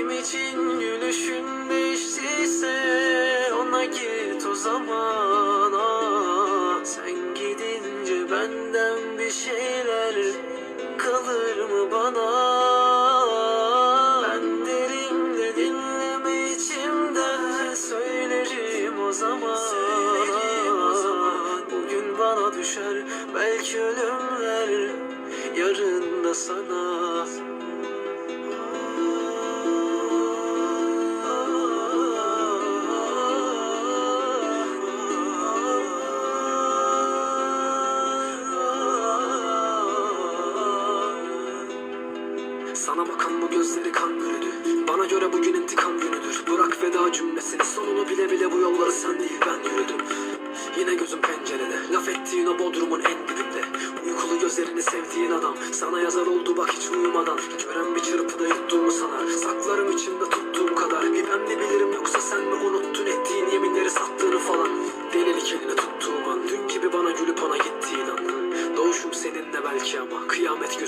Kim için gülüşün değiştiyse ona git o zaman ah. Sen gidince benden bir şeyler kalır mı bana? Ben derim de dinleme içimden söylerim o zaman. Bugün bana düşer belki ölümler yarın da sana. Sana gözleri kan bürüdü. Bana göre bugün intikam günüdür. Bırak veda cümlesini sonunu bile bile bu yolları sen değil ben yürüdüm. Yine gözüm pencerede Laf ettiğin o bodrumun en dibinde. Uykulu gözlerini sevdiğin adam Sana yazar oldu bak hiç uyumadan. Gören bir çırpıda yuttuğumu sanar Saklarım içimde tuttuğum kadar. Bir ben mi bilirim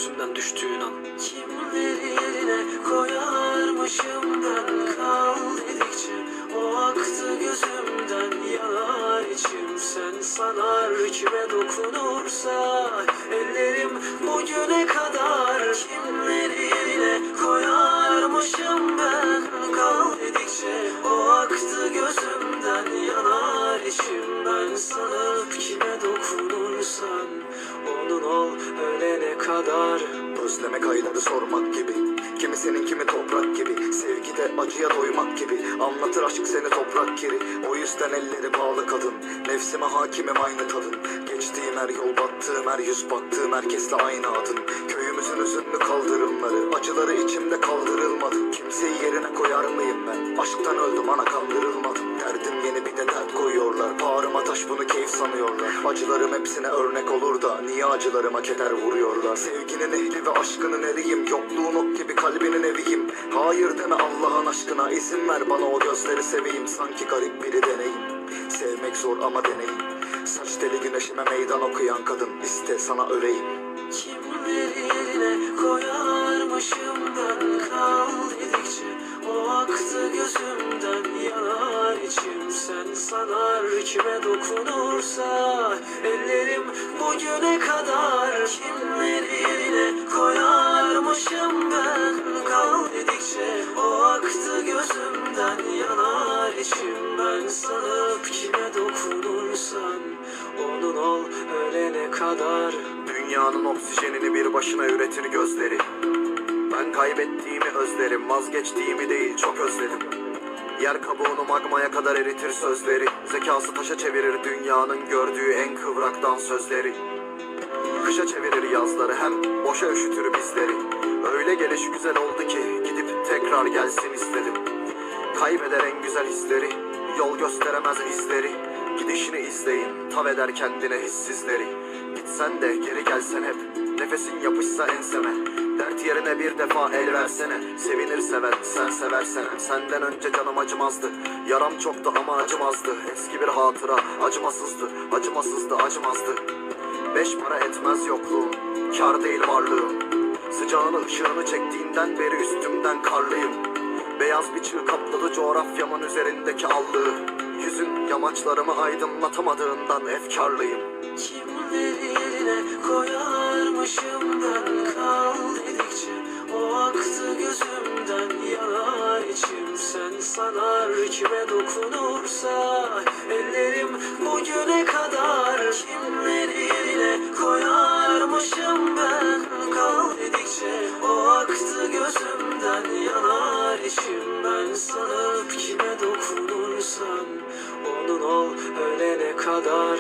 Gözümden düştüğün an. Kimleri koyarmışım ben? Kal dedikçe o aktı gözümden. Yanar içim sen sanar Kime dokunursa. Ellerim bugüne kadar Kimleri yerine koyarmışım ben? Kal dedikçe o aktı gözümden. Yanar içim ben sanıp kime dokunursan. Onun ol ölene kadar Özlemek ayları sormak gibi. Kimisinin kimi toprak gibi. Sevgide acıya doymak gibi. Anlatır aşk seni toprak kiri. O yüzden elleri bağlı kadın. Nefsime hakimim aynı tadın Geçtiğim her yol battığım her yüz baktığım Herkesle aynı adın. Köyümüzün üzünlü kaldırımları Acıları içimde kaldırılmadı. Kimseyi yerine koyar mıyım ben? Aşktan öldüm ana kandırılmadım dert koyuyorlar. Bağrıma taş bunu keyif sanıyorlar. Acılarım hepsine örnek olur da Niye acılarıma keder vuruyorlar? Sevginin ehli ve aşkının eriyim. Yokluğun ok gibi kalbinin eviyim. Hayır deme Allah'ın aşkına. İzin ver bana o gözleri seveyim. Sanki garip biri deneyim. Sevmek zor ama deneyim. Saç teli güneşime meydan okuyan kadın. İste sana öleyim Kimleri yerine koyarmışım ben? Kal dedikçe o aktı gözümden Yanar içim sanar Kime dokunursa ellerim bugüne kadar Kimleri yerine koyarmışım ben? Kal dedikçe o aktı gözümden Yanar içim ben sanıp kime dokunursan. Onun ol ölene kadar. Dünyanın oksijenini bir başına üretir gözleri. Ben kaybettiğimi özlerim Vazgeçtiğimi değil çok özledim Yer kabuğunu magmaya kadar eritir sözleri. Zekası taşa çevirir dünyanın gördüğü en kıvraktan sözleri. Kışa çevirir yazları hem boşa üşütür bizleri. Öyle geliş güzel oldu ki gidip tekrar gelsin istedim. Kaybeder en güzel hisleri Yol gösteremez izleri. Gidişini izleyin Tav eder kendine hissizleri. Gitsen de geri gelsen hep. Nefesin yapışsa enseme. Dert yerine bir defa el versene. Sevinir seven sen seversen. Senden önce canım acımazdı. Yaram çoktu ama acımazdı. Eski bir hatıra acımasızdı. Acımasızdı acımazdı. Beş para etmez yokluğum. Kar değil varlığım. Sıcağını ışığını çektiğinden beri üstümden karlıyım Beyaz bir çığ kapladı coğrafyamın üzerindeki allığı Yüzün yamaçlarımı aydınlatamadığından efkarlıyım. Kimleri yerine koyarmışım ben Kal dedikçe o aktı gözümden. Yanar içim sen sanar Kime dokunursa ellerim bugüne kadar Kimleri Ben sanıp kime dokunursan Onun ol ölene kadar